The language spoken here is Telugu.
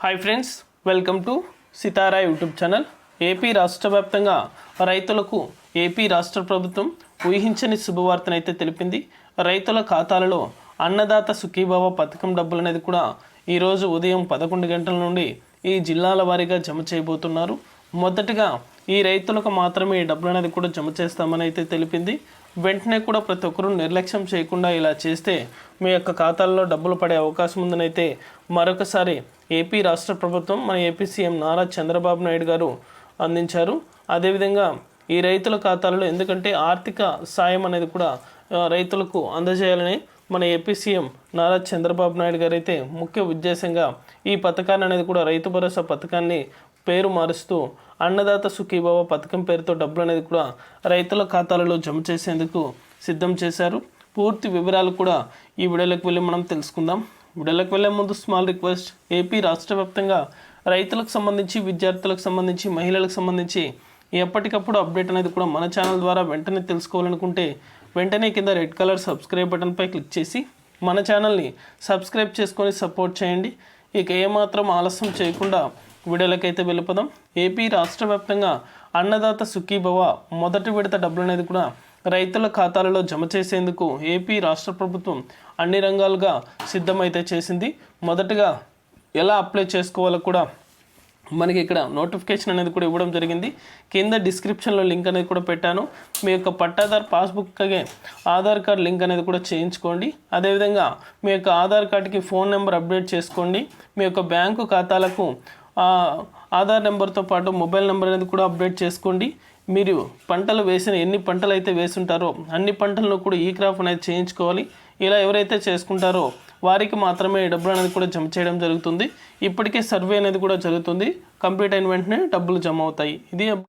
Hi friends welcome to Sitara YouTube channel AP రాష్ట్ర వ్యాప్తంగా రైతులకు ఏపీ రాష్ట్ర ప్రభుత్వం ఊహించని శుభవార్తనైతే తెలిపింది. రైతుల ఖాతాలలో అన్నదాత సుఖీభావ పథకం డబ్బులు అనేది కూడా ఈరోజు ఉదయం పదకొండు గంటల నుండి ఈ జిల్లాల వారీగా జమ చేయబోతున్నారు. మొదటగా ఈ రైతులకు మాత్రమే ఈ డబ్బులు అనేది కూడా జమ చేస్తామని అయితే తెలిపింది. వెంటనే కూడా ప్రతి ఒక్కరూ నిర్లక్ష్యం చేయకుండా ఇలా చేస్తే మీ యొక్క ఖాతాల్లో డబ్బులు పడే అవకాశం ఉందనైతే మరొకసారి ఏపీ రాష్ట్ర ప్రభుత్వం మన ఏపీ సీఎం నారా చంద్రబాబు నాయుడు గారు అందించారు. అదేవిధంగా ఈ రైతుల ఖాతాలలో ఎందుకంటే ఆర్థిక సాయం అనేది కూడా రైతులకు అందజేయాలని మన ఏపీ సీఎం నారా చంద్రబాబు నాయుడు గారు అయితే ముఖ్య ఉద్దేశంగా ఈ పథకాన్ని అనేది కూడా రైతు భరోసా పథకాన్ని పేరు మారుస్తూ అన్నదాత సుఖీభావ పథకం పేరుతో డబ్బులు అనేది కూడా రైతుల ఖాతాలలో జమ చేసేందుకు సిద్ధం చేశారు. పూర్తి వివరాలు కూడా ఈ వీడియోలోకి వెళ్ళి మనం తెలుసుకుందాం. వీడియోలోకి వెళ్ళే ముందు స్మాల్ రిక్వెస్ట్ ఏపీ రాష్ట్ర వ్యాప్తంగా రైతులకు సంబంధించి విద్యార్థులకు సంబంధించి మహిళలకు సంబంధించి ఎప్పటికప్పుడు అప్డేట్ అనేది కూడా మన ఛానల్ ద్వారా వెంటనే తెలుసుకోవాలనుకుంటే వెంటనే కింద రెడ్ కలర్ సబ్స్క్రైబ్ బటన్పై క్లిక్ చేసి మన ఛానల్ని సబ్స్క్రైబ్ చేసుకొని సపోర్ట్ చేయండి. ఇక ఏమాత్రం ఆలస్యం చేయకుండా వీడియోలకైతే వెళ్ళిపోదాం. ఏపీ రాష్ట్ర వ్యాప్తంగా అన్నదాత సుఖీభవ మొదటి విడత డబ్బులు అనేది కూడా రైతుల ఖాతాలలో జమ చేసేందుకు ఏపీ రాష్ట్ర ప్రభుత్వం అన్ని రంగాలుగా సిద్ధమైతే చేసింది. మొదటగా ఎలా అప్లై చేసుకోవాలో కూడా మనకి ఇక్కడ నోటిఫికేషన్ అనేది కూడా ఇవ్వడం జరిగింది. కింద డిస్క్రిప్షన్లో లింక్ అనేది కూడా పెట్టాను. మీ యొక్క పట్టాదార్ పాస్బుక్కి ఆధార్ కార్డ్ లింక్ అనేది కూడా చేయించుకోండి. అదేవిధంగా మీ యొక్క ఆధార్ కార్డ్కి ఫోన్ నెంబర్ అప్డేట్ చేసుకోండి. మీ యొక్క బ్యాంకు ఖాతాలకు ఆధార్ నెంబర్తో పాటు మొబైల్ నెంబర్ అనేది కూడా అప్డేట్ చేసుకోండి. మీరు పంటలు వేసిన ఎన్ని పంటలు అయితే వేసుంటారో అన్ని పంటలను కూడా ఈ క్రాప్ అనేది చేయించుకోవాలి. ఇలా ఎవరైతే చేసుకుంటారో వారికి మాత్రమే డబ్బులు అనేది కూడా జమ చేయడం జరుగుతుంది. ఇప్పటికే సర్వే అనేది కూడా జరుగుతుంది. కంప్లీట్ అయిన వెంటనే డబ్బులు జమ అవుతాయి. ఇది